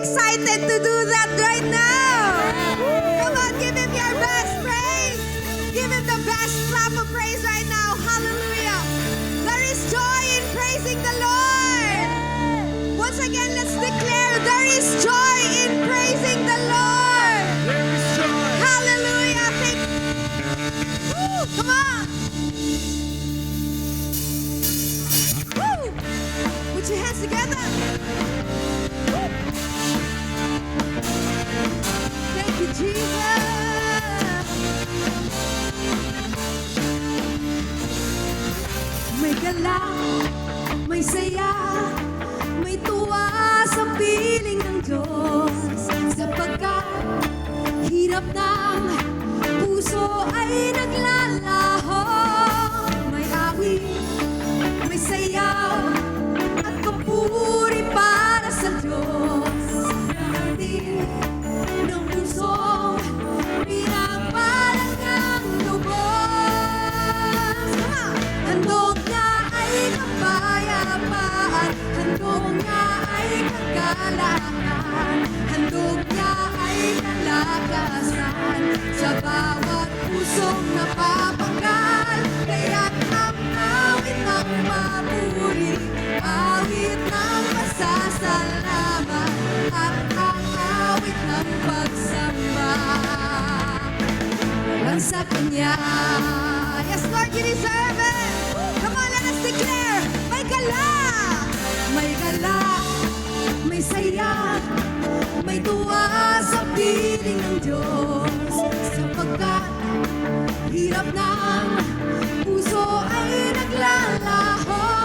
excited to do that right now? Come on, give him your best praise. Give him the best clap of praise right now. Hallelujah. There is joy in praising the Lord. Once again, let's declare there is joy gala, may saya, may tuwa sa piling ng Diyos. Sapagkat Hirap ng puso ay naglalaho Sa bawat pusong napapanggal Kaya't ang awit ng Awit ng pasasalamat At ng pagsamba. Lang sa Kanya. Yes, Lord, you may gala, may saya, may tuwa sa piling ng Diyos. Sapagkat hirap ng puso ay naglalaho.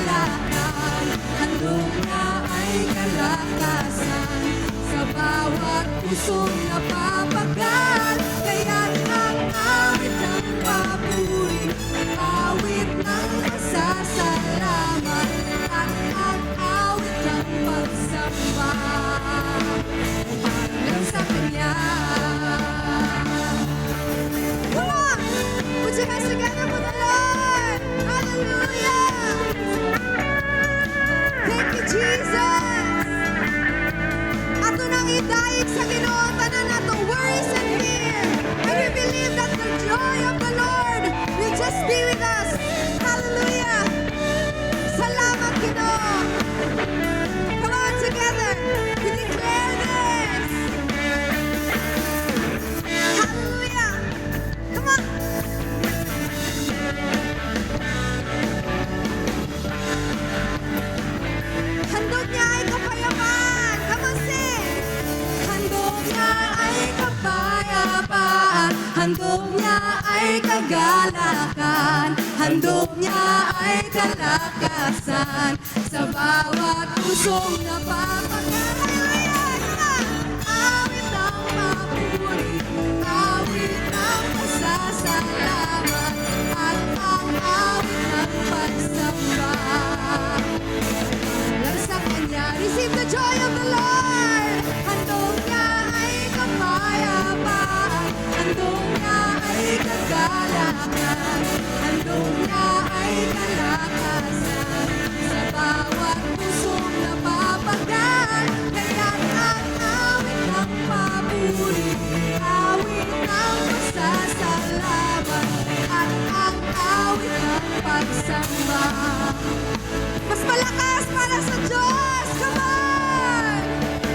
Kagalakan Handog niya ay kalakasan. Sa bawat pusong napapagal kagalakan. Handog niya ay kalakasan. Sa bawat pusong napapagalayan. Awit ng mapuri. Awit ng pasasalamat. At ang awit ng pagsamba lang sa Kanya. Receive the joy of the Lord. pagsamba Mas malakas para sa Diyos, come on!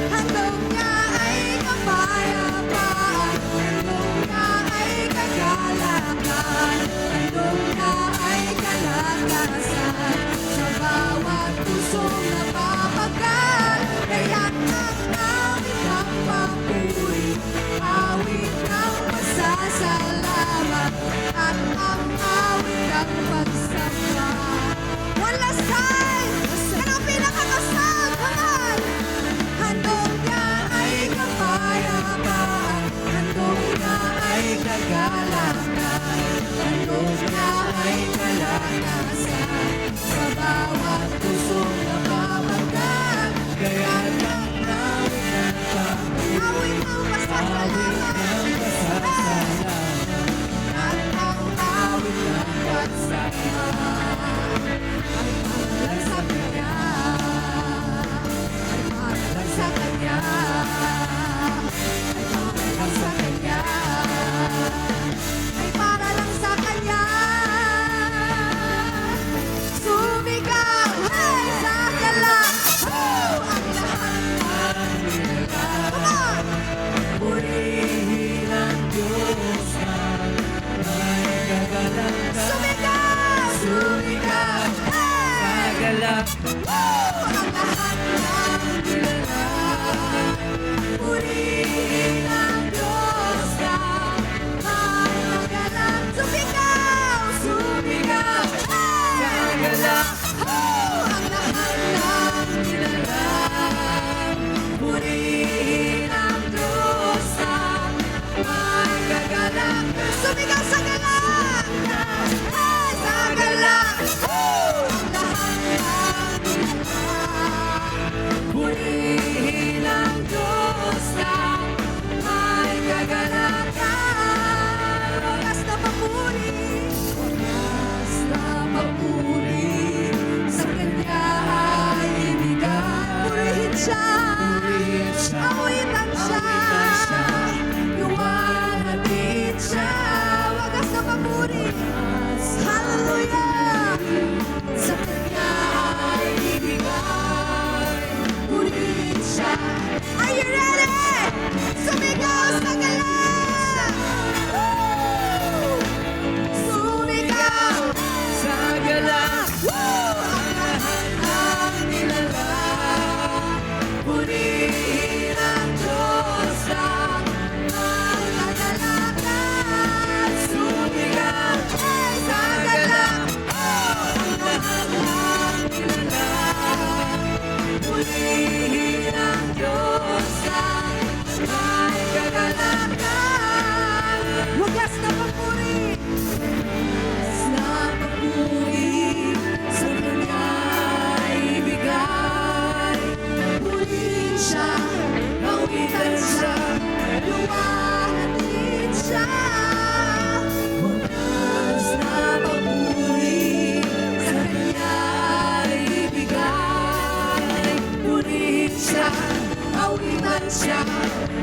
Handog niya ay kapayapaan. Handog niya ay kagalakan. Handog niya ay kalakasan. Sa bawat puso na Yeah. siya, awitan siya,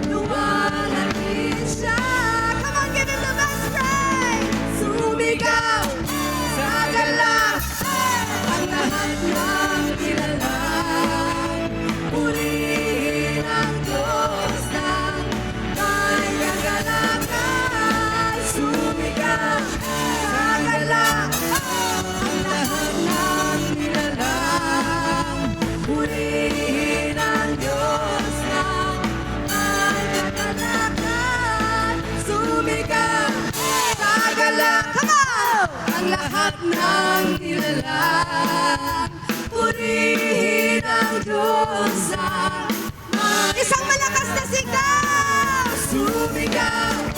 lumalapit siya. Come on, give it the best praise! Sumigaw sa agala, ang lahat ng kilala. ang kilala Purihin ang Diyos sa Isang malakas na sigaw. Sumigaw.